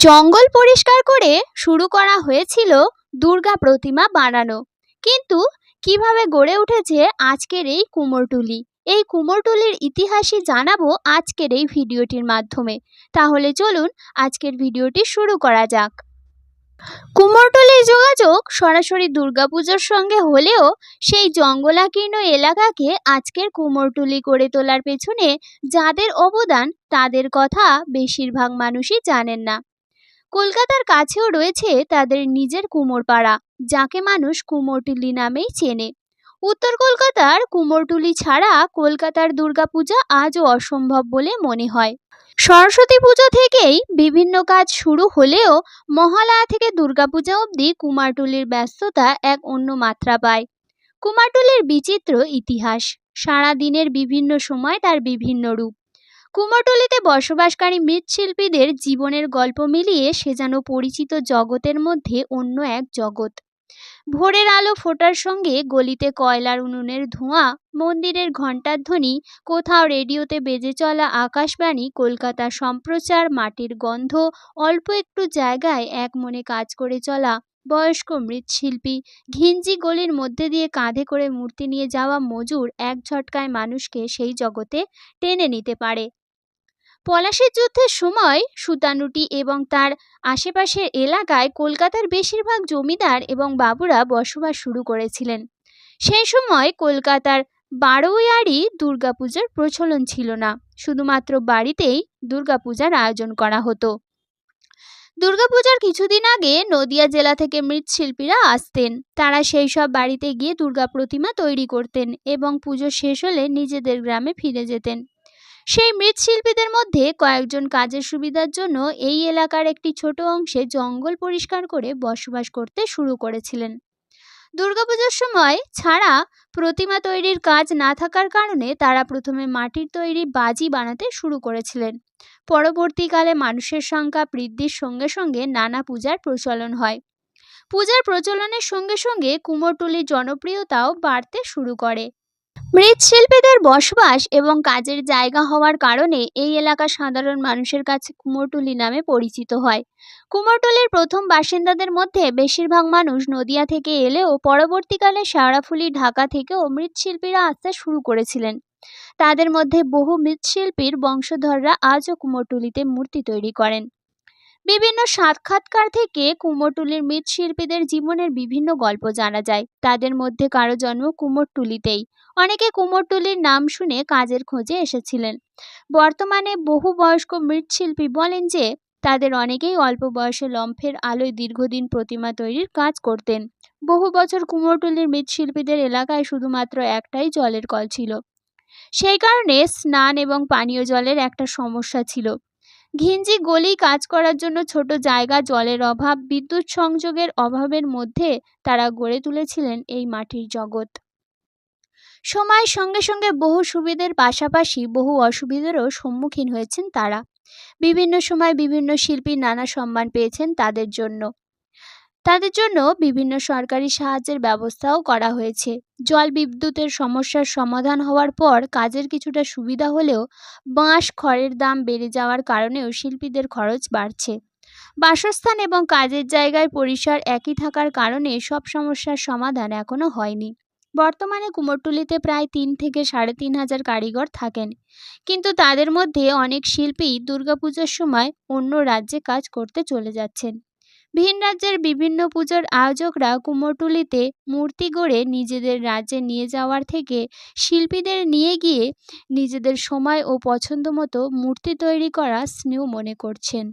জঙ্গল পরিষ্কার করে শুরু করা হয়েছিল দুর্গা প্রতিমা বানানো। কিন্তু কীভাবে গড়ে উঠেছে আজকের এই কুমোরটুলি? এই কুমোরটুলির ইতিহাসই জানাব আজকের এই ভিডিওটির মাধ্যমে। তাহলে চলুন আজকের ভিডিওটি শুরু করা যাক। কুমোরটুলির যোগাযোগ সরাসরি দুর্গাপুজোর সঙ্গে হলেও সেই জঙ্গলাকীর্ণ এলাকাকে আজকের কুমোরটুলি গড়ে তোলার পেছনে যাদের অবদান তাদের কথা বেশিরভাগ মানুষই জানেন না। কলকাতার কাছেও রয়েছে তাদের নিজের কুমোরপাড়া, যাকে মানুষ কুমোরটুলি নামেই চেনে। উত্তর কলকাতার কুমোরটুলি ছাড়া কলকাতার দুর্গাপূজা আজও অসম্ভব বলে মনে হয়। সরস্বতী পুজো থেকেই বিভিন্ন কাজ শুরু হলেও মহালয়া থেকে দুর্গাপূজা অবধি কুমারটুলির ব্যস্ততা এক অন্য মাত্রা পায়। কুমারটুলির বিচিত্র ইতিহাস, সারা দিনের বিভিন্ন সময় তার বিভিন্ন রূপ। কুমোরটুলিতে বসবাসকারী মৃৎশিল্পীদের জীবনের গল্প মিলিয়ে সে যেন পরিচিত জগতের মধ্যে অন্য এক জগৎ। ভোরের আলো ফোটার সঙ্গে গলিতে কয়লার উনুনের ধোঁয়া, মন্দিরের ঘণ্টার ধ্বনি, কোথাও রেডিওতে বেজে চলা আকাশবাণী কলকাতা সম্প্রচার, মাটির গন্ধ, অল্প একটু জায়গায় এক মনে কাজ করে চলা বয়স্ক মৃৎশিল্পী, ঘিঞ্জি গলির মধ্যে দিয়ে কাঁধে করে মূর্তি নিয়ে যাওয়া মজুর এক ঝটকায় মানুষকে সেই জগতে টেনে নিতে পারে। পলাশির যুদ্ধের সময় সুতানুটি এবং তার আশেপাশের এলাকায় কলকাতার বেশিরভাগ জমিদার এবং বাবুরা বসবাস শুরু করেছিলেন। সেই সময় কলকাতার বারোয়ারি দুর্গাপূজার প্রচলন ছিল না, শুধুমাত্র বাড়িতেই দুর্গাপূজার আয়োজন করা হতো। দুর্গাপূজার কিছুদিন আগে নদিয়া জেলা থেকে মৃৎশিল্পীরা আসতেন। তারা সেই সব বাড়িতে গিয়ে দুর্গা প্রতিমা তৈরি করতেন এবং পুজো শেষ হলে নিজেদের গ্রামে ফিরে যেতেন। সেই মৃৎশিল্পীদের মধ্যে কয়েকজন কাজের সুবিধার জন্য এই এলাকার একটি ছোট অংশে জঙ্গল পরিষ্কার করে বসবাস করতে শুরু করেছিলেন। দুর্গাপুজোর সময় ছাড়া প্রতিমা তৈরির কাজ না থাকার কারণে তারা প্রথমে মাটির তৈরি বাজি বানাতে শুরু করেছিলেন। পরবর্তীকালে মানুষের সংখ্যা বৃদ্ধির সঙ্গে সঙ্গে নানা পূজার প্রচলন হয়। পূজার প্রচলনের সঙ্গে সঙ্গে কুমোরটুলির জনপ্রিয়তাও বাড়তে শুরু করে। মৃৎশিল্পীদের বসবাস এবং কাজের জায়গা হওয়ার কারণে এই এলাকা সাধারণ মানুষের কাছে কুমোরটুলি নামে পরিচিত হয়। কুমোরটুলির প্রথম বাসিন্দাদের মধ্যে বেশিরভাগ মানুষ নদিয়া থেকে এলেও পরবর্তীকালে শেওড়াফুলি ঢাকা থেকেও মৃৎশিল্পীরা আসতে শুরু করেছিলেন। তাদের মধ্যে বহু মৃৎশিল্পীর বংশধররা আজও কুমোরটুলিতে মূর্তি তৈরি করেন। বিভিন্ন সাক্ষাৎকার থেকে কুমোরটুলির মৃৎশিল্পীদের জীবনের বিভিন্ন গল্প জানা যায়। তাদের মধ্যে কারও জন্ম কুমোরটুলিতেই। অনেকে কুমোরটুলির নাম শুনে কাজের খোঁজে এসেছিলেন। বর্তমানে বহু বয়স্ক মৃৎশিল্পী বলেন যে, তাদের অনেকেই অল্প বয়সে লম্ফের আলোয় দীর্ঘদিন প্রতিমা তৈরির কাজ করতেন। বহু বছর কুমোরটুলির মৃৎশিল্পীদের এলাকায় শুধুমাত্র একটাই জলের কল ছিল। সেই কারণে স্নান এবং পানীয় জলের একটা সমস্যা ছিল। ঘিঞ্জি গলি কাজ করার জন্য ছোট জায়গা, জলের অভাব, বিদ্যুৎ সংযোগের অভাবের মধ্যে তারা গড়ে তুলেছিলেন এই মাটির জগৎ। সময়ের সঙ্গে সঙ্গে বহু সুবিধের পাশাপাশি বহু অসুবিধেরও সম্মুখীন হয়েছেন তারা। বিভিন্ন সময় বিভিন্ন শিল্পী নানা সম্মান পেয়েছেন তাদের জন্য। তাদের জন্য বিভিন্ন সরকারি সাহায্যের ব্যবস্থাও করা হয়েছে। জল বিদ্যুতের সমস্যার সমাধান হওয়ার পর কাজের কিছুটা সুবিধা হলেও বাঁশ খড়ের দাম বেড়ে যাওয়ার কারণেও শিল্পীদের খরচ বাড়ছে। বাসস্থান এবং কাজের জায়গায় পরিসর একই থাকার কারণে সব সমস্যার সমাধান এখনও হয়নি। বর্তমানে কুমোরটুলিতে প্রায় তিন থেকে সাড়ে তিন হাজার কারিগর থাকেন। কিন্তু তাদের মধ্যে অনেক শিল্পী দুর্গাপুজোর সময় অন্য রাজ্যে কাজ করতে চলে যাচ্ছেন। ভিন রাজ্যের বিভিন্ন পুজোর আয়োজকরা কুমোরটুলিতে মূর্তি গড়ে নিজেদের রাজ্যে নিয়ে যাওয়ার থেকে শিল্পীদের নিয়ে গিয়ে নিজেদের সময় ও পছন্দ মতো মূর্তি তৈরি করা স্নেহ মনে করছেন।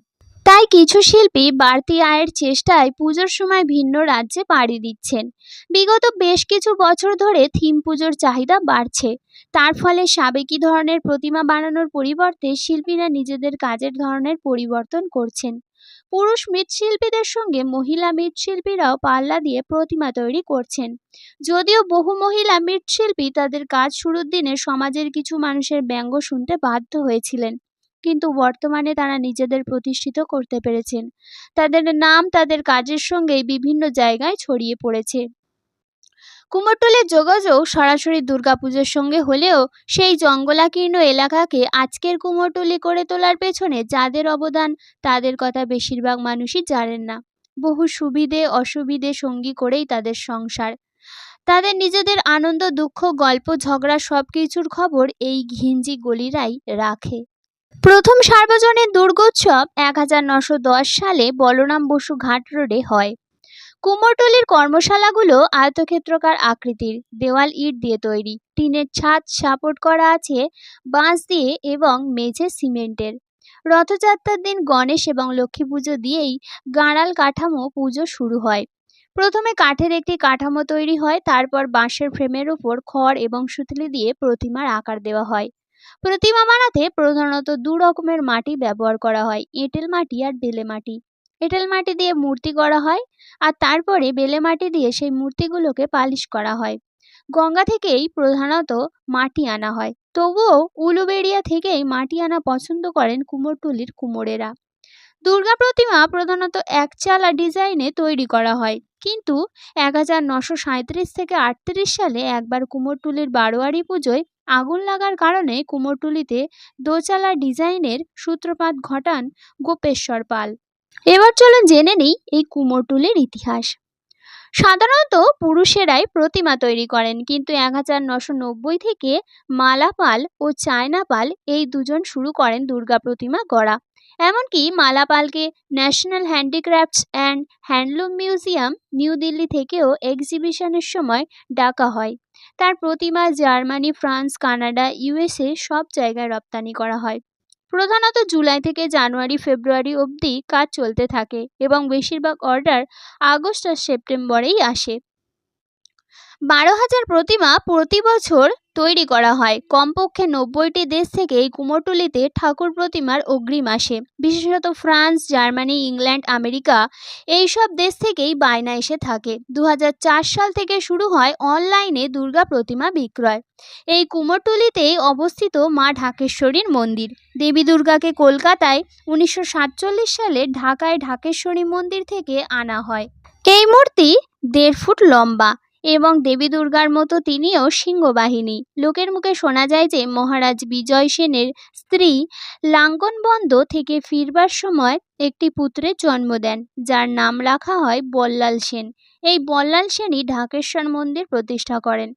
তাই কিছু শিল্পী বাড়তি আয়ের চেষ্টায় পুজোর সময় ভিন্ন রাজ্যে পাড়ি দিচ্ছেন। বিগত বেশ কিছু বছর ধরে থিম পুজোর চাহিদা বাড়ছে। তার ফলে সাবেকি ধরনের প্রতিমা বানানোর পরিবর্তে শিল্পীরা নিজেদের কাজের ধরনের পরিবর্তন করছেন। পুরুষ মৃৎশিল্পীদের সঙ্গে মহিলা মৃৎশিল্পীরাও পাল্লা দিয়ে প্রতিমা তৈরি করছেন। যদিও বহু মহিলা মৃৎশিল্পী তাদের কাজ শুরুর দিনে সমাজের কিছু মানুষের ব্যঙ্গ শুনতে বাধ্য হয়েছিলেন, কিন্তু বর্তমানে তারা নিজেদের প্রতিষ্ঠিত করতে পেরেছেন। তাদের নাম তাদের কাজের সঙ্গে বিভিন্ন জায়গায় ছড়িয়ে পড়েছে। কুমোরটুলির যোগাযোগ সরাসরি দুর্গাপুজোর সঙ্গে হলেও সেই জঙ্গলাকীর্ণ এলাকাকে আজকের কুমোরটুলি করে তোলার পেছনে যাদের অবদান, তাদের কথা বেশিরভাগ মানুষই জানেন না। বহু সুবিধে, অসুবিধে সঙ্গী করেই তাদের সংসার। তাদের নিজেদের আনন্দ, দুঃখ, গল্প, ঝগড়া সব কিছুর খবর এই ঘিঞ্জি গলিরাই রাখে। প্রথম সার্বজনীন দুর্গোৎসব এক সালে বলরাম বসু ঘাট রোডে হয়। কুমোরটুলির কর্মশালাগুলো আয়তক্ষেত্রকার আকৃতির, দেওয়াল ইট দিয়ে তৈরি, টিনের ছাদ সাপোর্ট করা আছে, বাঁশ দিয়ে এবং মেঝে সিমেন্টের। রথযাত্রার দিন গণেশ এবং লক্ষ্মী পুজো দিয়েই গাঁড়াল কাঠামো পুজো শুরু হয়। প্রথমে কাঠের একটি কাঠামো তৈরি হয়, তারপর বাঁশের ফ্রেমের উপর খড় এবং সুতলি দিয়ে প্রতিমার আকার দেওয়া হয়। প্রতিমা বানাতে প্রধানত দু রকমের মাটি ব্যবহার করা হয়, এঁটেল মাটি আর বেলে মাটি। এঁটেল মাটি দিয়ে মূর্তি করা হয় আর তারপরে বেলে মাটি দিয়ে সেই মূর্তিগুলোকে পালিশ করা হয়। গঙ্গা থেকেই প্রধানত মাটি আনা হয়। তবুও উলুবেড়িয়া থেকেই মাটি আনা পছন্দ করেন কুমোরটুলির কুমোরেরা। দুর্গা প্রতিমা প্রধানত একচালা ডিজাইনে তৈরি করা হয়। কিন্তু এক হাজার নশো সাঁইত্রিশ থেকে আটত্রিশ সালে একবার কুমোরটুলির বারোয়ারি পুজোয় আগুন লাগার কারণে কুমোরটুলিতে দোচালা ডিজাইনের সূত্রপাত ঘটান গোপেশ্বর পাল। এবার চলুন জেনে নিই এই কুমোরটুলির ইতিহাস। সাধারণত পুরুষেরাই প্রতিমা তৈরি করেন, কিন্তু এক হাজার নশো নব্বই থেকে মালাপাল ও চায়না পাল এই দুজন শুরু করেন দুর্গা প্রতিমা গড়া। এমনকি মালাপালকে national handicrafts and handloom museum New Delhi থেকেও এক্সিবিশনের সময় ডাকা হয়। তার প্রতিমা জার্মানি, ফ্রান্স, কানাডা ইউএসএ সব জায়গায় রপ্তানি করা হয়। প্রধানত জুলাই থেকে জানুয়ারি, ফেব্রুয়ারি অবধি কাজ চলতে থাকে এবং বেশিরভাগ অর্ডার আগস্ট আর সেপ্টেম্বরেই আসে। বারো হাজার প্রতিমা প্রতি বছর তৈরি করা হয়। কমপক্ষে নব্বইটি দেশ থেকে এই কুমোরটুলিতে ঠাকুর প্রতিমার অগ্রিম আসে। বিশেষত ফ্রান্স, জার্মানি, ইংল্যান্ড, আমেরিকা এইসব দেশ থেকেই বায়না এসে থাকে। দু হাজার চার সাল থেকে শুরু হয় অনলাইনে দুর্গা প্রতিমা বিক্রয়। এই কুমোরটুলিতেই অবস্থিত মা ঢাকেশ্বরীর মন্দির। দেবী দুর্গাকে কলকাতায় উনিশশো সাতচল্লিশ সালে ঢাকায় ঢাকেশ্বরী মন্দির থেকে আনা হয়। এই মূর্তি দেড় ফুট লম্বা। এবং দেবী দুর্গার মতো তিনিও সিংহবাহিনী। লোকের মুখে শোনা যায় যে, মহারাজ বিজয় সেনের স্ত্রী লাঙ্গনবন্দ থেকে ফিরবার সময় একটি পুত্রের জন্ম দেন, যার নাম রাখা হয় বল্লাল সেন। এই বল্লাল সেনই ঢাকেশ্বর মন্দির প্রতিষ্ঠা করেন।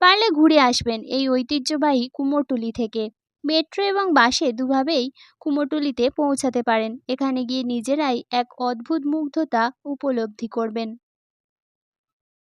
পারলে ঘুরে আসবেন এই ঐতিহ্যবাহী কুমোরটুলি থেকে। মেট্রো এবং বাসে দুভাবেই কুমোরটুলিতে পৌঁছাতে পারেন। এখানে গিয়ে নিজেরাই এক অদ্ভুত মুগ্ধতা উপলব্ধি করবেন।